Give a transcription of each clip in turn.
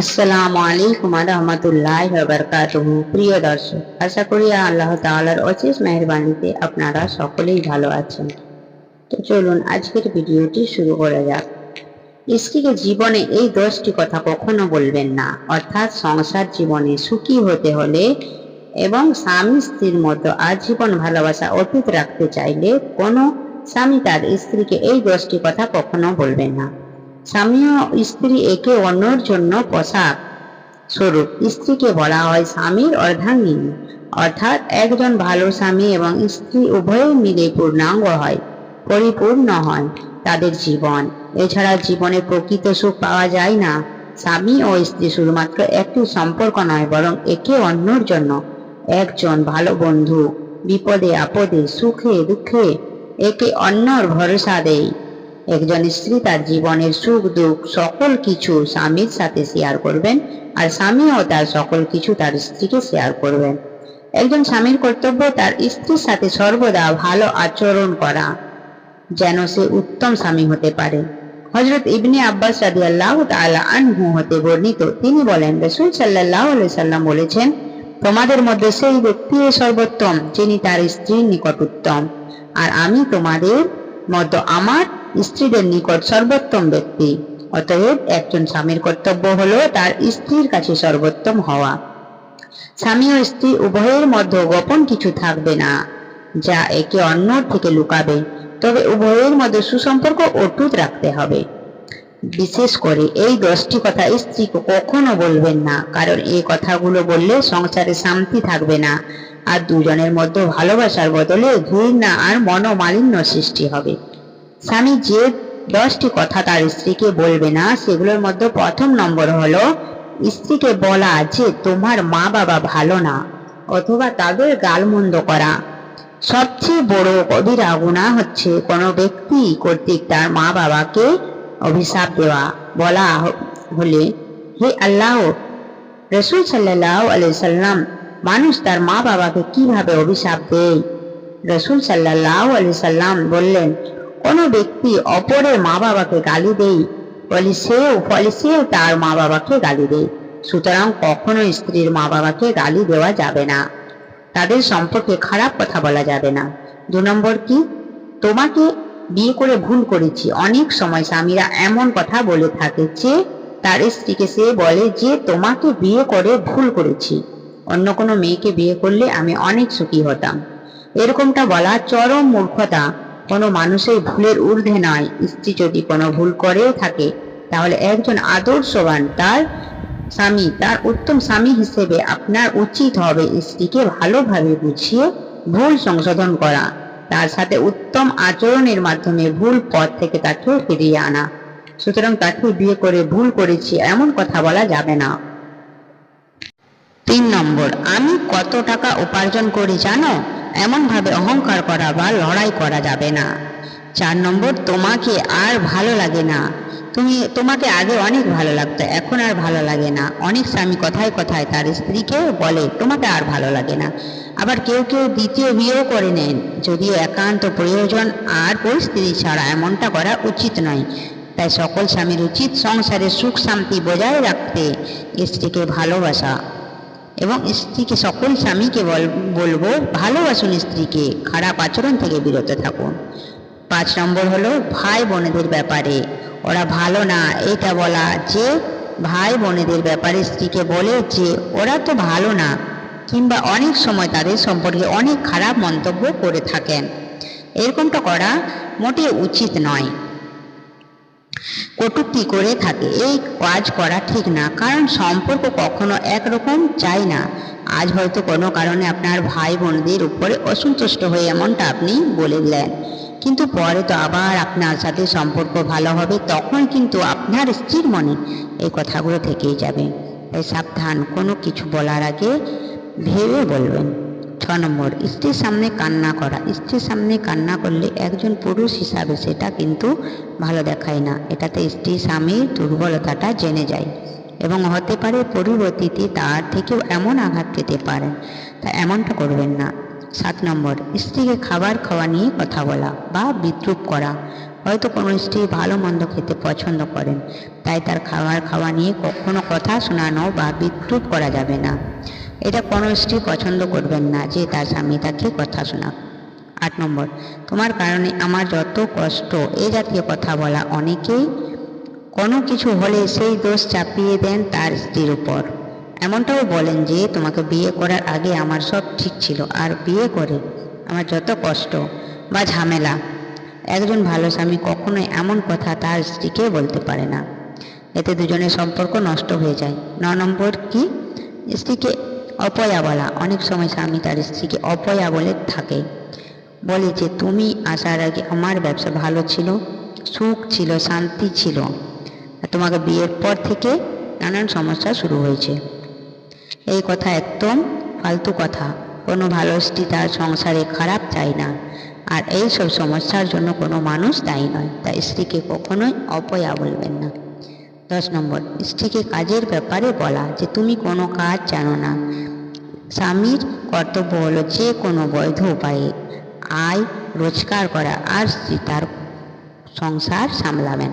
আসসালামু আলাইকুম রহমতুল্লাহ বরকাতুহু। প্রিয় দর্শক, আশা করি আল্লাহ তাআলার অশেষ মেহরবানিতে আপনারা সকলেই ভালো আছেন। তো চলুন আজকের ভিডিওটি শুরু করা যাক। স্ত্রীকে জীবনে এই দশটি কথা কখনো বলবেন না, অর্থাৎ সংসার জীবনে সুখী হতে হলে এবং স্বামী স্ত্রীর মতো আজীবন ভালোবাসা অটুট রাখতে চাইলে কোনো স্বামী তার স্ত্রীকে এই দশটি কথা কখনো বলবেন না। স্বামী ও স্ত্রী একে অন্যর জন্য পোশাক স্বরূপ। স্ত্রীকে বলা হয় স্বামীর অর্ধাঙ্গিনী। অর্থাৎ একজন ভালো স্বামী এবং স্ত্রী উভয়ে মিলে পূর্ণাঙ্গ হয়, পরিপূর্ণ হয় তাদের জীবন। এছাড়া জীবনে প্রকৃত সুখ পাওয়া যায় না। স্বামী ও স্ত্রী শুধুমাত্র একটি সম্পর্ক নয়, বরং একে অন্যর জন্য। একজন ভালো বন্ধু, বিপদে আপদে, সুখে দুঃখে, একে অন্যর ভরসা দেয়। একজন স্ত্রী তার জীবনের সুখ, দুঃখ, সকল কিছু স্বামীর সাথে শেয়ার করবেন আর স্বামীও তার সকল কিছু তার স্ত্রীকে শেয়ার করবেন। একজন স্বামীর কর্তব্য তার স্ত্রীর সাথে সর্বদা ভালো আচরণ করা, যেন সে উত্তম স্বামী হতে পারে। হজরত ইবনে আব্বাস রাদি আল্লাহ আনহু হতে বর্ণিত, তিনি বলেন, রসুল সাল্লাহ সাল্লাম বলেছেন, তোমাদের মধ্যে সেই ব্যক্তি সর্বোত্তম, যিনি তার স্ত্রীর নিকট উত্তম। আর আমি তোমাদের মতো আমার স্ত্রীদের নিকট সর্বোত্তম ব্যক্তি। অতএব একজন স্বামীর কর্তব্য হলো তার স্ত্রীর কাছে সর্বোত্তম হওয়া। স্বামী ও স্ত্রী উভয়ের মধ্যে গোপন কিছু থাকবে না। যা একে অন্যর থেকে লুকাবে, তবে উভয়ের মধ্যে সুসম্পর্ক অটুট রাখতে হবে। বিশেষ করে এই দশটি কথা স্ত্রীকে কখনো বলবেন না, কারণ এই কথাগুলো বললে সংসারে শান্তি থাকবে না, আর দুজনের মধ্যে ভালোবাসার বদলে ঘৃণা আর মনোমালিন্য সৃষ্টি হবে। স্বামী যে দশটি কথা তার স্ত্রীকে বলবে না, সেগুলোর মধ্যে প্রথম নম্বর হলো, স্ত্রীকে বলা যে তোমার মা বাবা ভালো না, অথবা তাদের গালমন্দ করা। সবচেয়ে বড় কবিরা গুণা হচ্ছে কোনো ব্যক্তি কর্তৃক তার মা বাবাকে অভিশাপ দেওয়া। বলা হলে, হে আল্লাহ, রসুল সাল্লাহ সাল্লাম, মানুষ তার মা বাবাকে কীভাবে অভিশাপ দেয়? রসুল সাল্লাহ সাল্লাম বললেন কোনো ব্যক্তি অপরের মা বাবাকে গালি দেয় বলে সেও, ফলে সেও তার মা বাবাকে গালি দেয় সুতরাং কখনো স্ত্রীর মা বাবাকে গালি দেওয়া যাবে না। তাদের সম্পর্কে খারাপ কথা বলা যাবে না। দু নম্বর কি? তোমাকে বিয়ে করে ভুল করেছি। অনেক সময় স্বামীরা এমন কথা বলে থাকে যে, তার স্ত্রীকে সে বলে যে, তোমাকে বিয়ে করে ভুল করেছি। অন্য কোনো মেয়েকে বিয়ে করলে আমি অনেক সুখী হতাম। এরকমটা বলা চরম মূর্খতা। কোনো মানুষের ভুলের ঊর্ধ্বে নয়। স্ত্রী যদি কোনো ভুল করেও থাকে, তাহলে একজন আদর্শবান তার স্বামী, তার উত্তম স্বামী হিসেবে আপনার উচিত হবে স্ত্রীকে ভালোভাবে বুঝিয়ে ভুল সংশোধন করা। তার সাথে উত্তম আচরণের মাধ্যমে ভুল পথ থেকে তাকে ফিরিয়ে আনা। সুতরাং তাকে বিয়ে করে ভুল করেছি, এমন কথা বলা যাবে না। তিন নম্বর, আমি কত টাকা উপার্জন করি জানো? এমন ভাবে অহংকার করা বা লড়াই করা যাবে না। চার নম্বর, তোমাকে আর ভালো লাগে না। তুমি, তোমাকে আগে অনেক ভালো লাগতো, এখন আর ভালো লাগে না। অনেক স্বামী কথায় কথায় তার স্ত্রীকেও বলে, তোমাকে আর ভালো লাগে না। আবার কেউ কেউ দ্বিতীয় বিয়েও করে নেন, যদিও একান্ত প্রয়োজন, আর পরিস্থিতি ছাড়া এমনটা করা উচিত নয়। তাই সকল স্বামীর উচিত সংসারে সুখ শান্তি বজায় রাখতে, স্ত্রীকে ভালোবাসা। এবং স্ত্রীকে, সকল স্বামীকে বলব, ভালোবাসুন স্ত্রীকে, খারাপ আচরণ থেকে বিরত থাকুন। পাঁচ নম্বর হলো ভাই বোনেদের ব্যাপারে, ওরা ভালো না, এটা বলা যে ভাই বোনেদের ব্যাপারে স্ত্রীকে বলে যে ওরা তো ভালো না, কিংবা অনেক সময় তাদের সম্পর্কে অনেক খারাপ মন্তব্য করে থাকেন। এরকমটা করা মোটেই উচিত নয়। কটুক্তি করে থাকে। এই কাজ করা ঠিক না, কারণ সম্পর্ক কখনো একরকম চাই না। আজ হয়তো কোনো কারণে আপনার ভাই বোনদের উপরে অসন্তুষ্ট হয়ে এমনটা আপনি বলে দিলেন। কিন্তু পরে তো আবার আপনার সাথে সম্পর্ক ভালো হবে, তখন কিন্তু আপনার স্ত্রীর মনে এই কথাগুলো থেকেই যাবে। তাই সাবধান, কোনো কিছু বলার আগে ভেবে বলবেন। ছ নম্বর, স্ত্রীর সামনে কান্না করা। স্ত্রীর সামনে কান্না করলে একজন পুরুষ হিসাবে সেটা কিন্তু ভালো দেখায় না। এটাতে স্ত্রী স্বামীর দুর্বলতাটা জেনে যায় এবং হতে পারে পরিবর্তিতে তার থেকেও এমন আঘাত পেতে পারেন তা এমনটা করবেন না। সাত নম্বর, স্ত্রীকে খাবার খাওয়া নিয়ে কথা বলা বা বিদ্রুপ করা। হয়তো কোনো স্ত্রী ভালো মন্দ খেতে পছন্দ করেন, তাই তার খাবার খাওয়া নিয়ে কখনো কথা শোনানো বা বিদ্রুপ করা যাবে না। এটা কোনো স্ত্রী পছন্দ করবেন না যে তার স্বামী তাকে কথা শোনাক। আট নম্বর, তোমার কারণে আমার যত কষ্ট, এ জাতীয় কথা বলা অনেকেই কোনো কিছু হলে সেই দোষ চাপিয়ে দেন তার স্ত্রীর উপর। এমনটাও বলেন যে তোমাকে বিয়ে করার আগে আমার সব ঠিক ছিল, আর বিয়ে করে আমার যত কষ্ট বা ঝামেলা, একজন ভালো স্বামী কখনোই এমন কথা তার স্ত্রীকে বলতে পারে না। এতে দুজনের সম্পর্ক নষ্ট হয়ে যায়। ন নম্বর কি? স্ত্রীকে অপয়া বলা। অনেক সময় স্বামী তার স্ত্রীকে অপয়া বলে থাকে। বলে যে, তুমি আসার আগে আমার ব্যবসা ভালো ছিল, সুখ ছিল, শান্তি ছিল। তোমাকে বিয়ের পর থেকে নানান সমস্যা শুরু হয়েছে। এই কথা একদম ফালতু কথা। কোনো ভালো স্ত্রী তার সংসারে খারাপ চায় না। আর এই সব সমস্যার জন্য কোনো মানুষ দায়ী নয়। তাই স্ত্রীকে কখনোই অপয়া বলবেন না। দশ নম্বর, স্ত্রীকে কাজের ব্যাপারে বলা যে তুমি কোনো কাজ জানো না। স্বামীর কর্তব্য হলো যে কোনো বৈধ উপায়ে আয় রোজগার করা আর স্ত্রী তার সংসার সামলাবেন।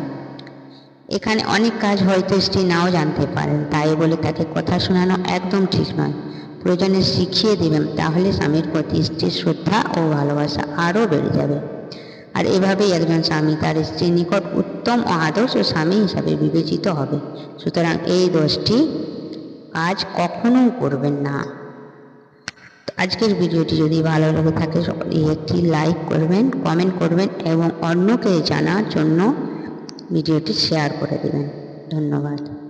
এখানে অনেক কাজ হয়তো স্ত্রী নাও জানতে পারেন, তাই বলে তাকে কথা শোনানো একদম ঠিক নয়। প্রয়োজনে শিখিয়ে দেবেন, তাহলে স্বামীর প্রতি স্ত্রীর শ্রদ্ধা ও ভালোবাসা আরও বেড়ে যাবে। আর এভাবেই একজন স্বামী তার স্ত্রীর নিকট উত্তম ও আদর্শ স্বামী হিসাবে বিবেচিত হবে। সুতরাং এই দোষটি কাজ কখনোই করবেন না। আজকের ভিডিওটি যদি ভালো লেগে থাকে সকলেই একটি লাইক করবেন কমেন্ট করবেন এবং অন্যকে জানার জন্য ভিডিওটি শেয়ার করে দেবেন। ধন্যবাদ।